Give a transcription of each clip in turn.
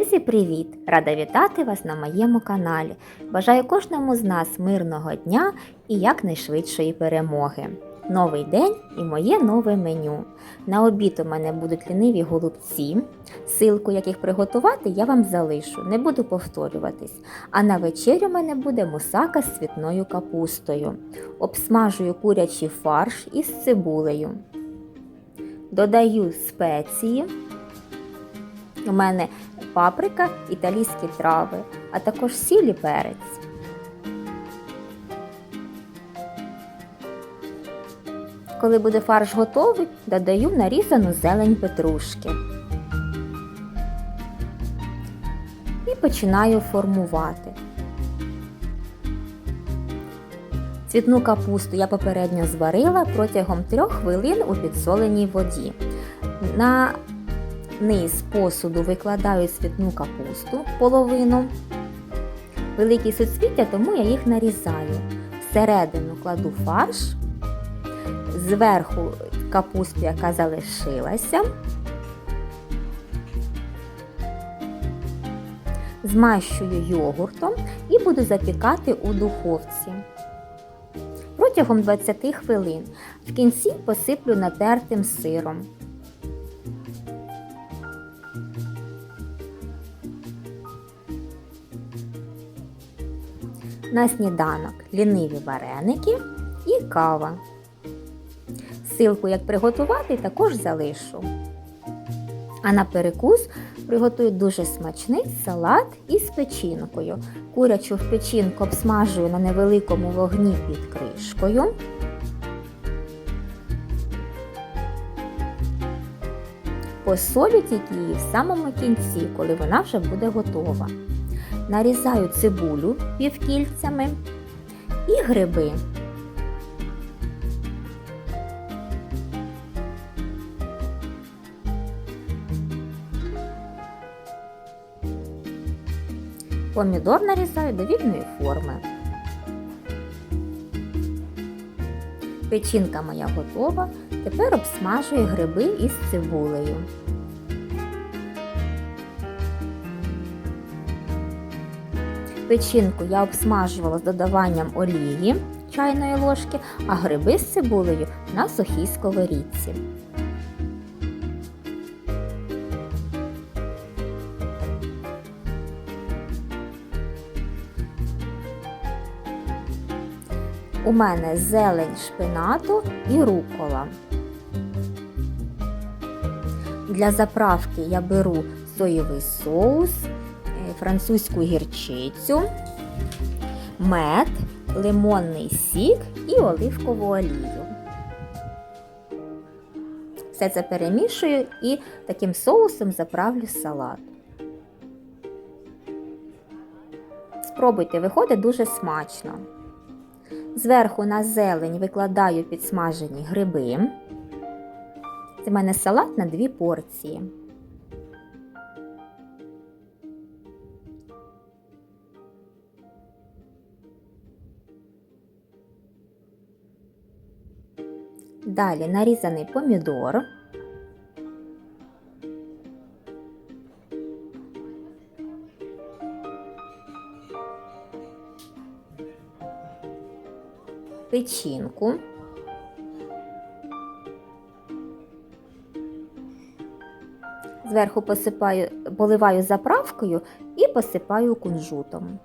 Друзі, привіт! Рада вітати вас на моєму каналі. Бажаю кожному з нас мирного дня і якнайшвидшої перемоги. Новий день і моє нове меню. На обід у мене будуть ліниві голубці. Силку, як їх приготувати, я вам залишу, не буду повторюватись. А на вечерю у мене буде мусака з цвітною капустою. Обсмажую курячий фарш із цибулею. Додаю спеції. У мене паприка, італійські трави, а також сіль і перець. Коли буде фарш готовий, додаю нарізану зелень петрушки. І починаю формувати. Цвітну капусту я попередньо зварила протягом 3 хвилин у підсоленій воді. На низ посуду викладаю цвітну капусту половину. Великі суцвіття, тому я їх нарізаю. Всередину кладу фарш, зверху капусту, яка залишилася. Змащую йогуртом і буду запікати у духовці. Протягом 20 хвилин. В кінці посиплю натертим сиром. На сніданок ліниві вареники і кава. Силку, як приготувати, також залишу. А на перекус приготую дуже смачний салат із печінкою. Курячу в печінку обсмажую на невеликому вогні під кришкою. Посолю тільки її в самому кінці, коли вона вже буде готова. Нарізаю цибулю півкільцями і гриби. Помідор нарізаю до вільної форми. Печінка моя готова. Тепер обсмажую гриби із цибулею. Печінку я обсмажувала з додаванням олії чайної ложки, а гриби з цибулею на сухій сковорідці. У мене зелень шпинату і рукола. Для заправки я беру соєвий соус, французьку гірчицю, мед, лимонний сік і оливкову олію. Все це перемішую і таким соусом заправлю салат. Спробуйте, виходить дуже смачно. Зверху на зелень викладаю підсмажені гриби. Це в мене салат на дві порції. Далі нарізаний помідор. Печінку. Зверху посипаю, поливаю заправкою і посипаю кунжутом.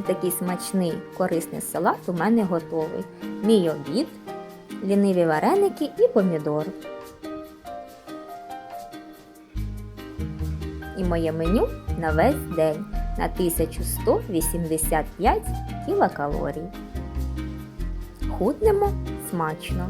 І такий смачний корисний салат у мене готовий. Мій обід, ліниві вареники і помідор. І моє меню на весь день на 1185 кілокалорій. Худнемо смачно!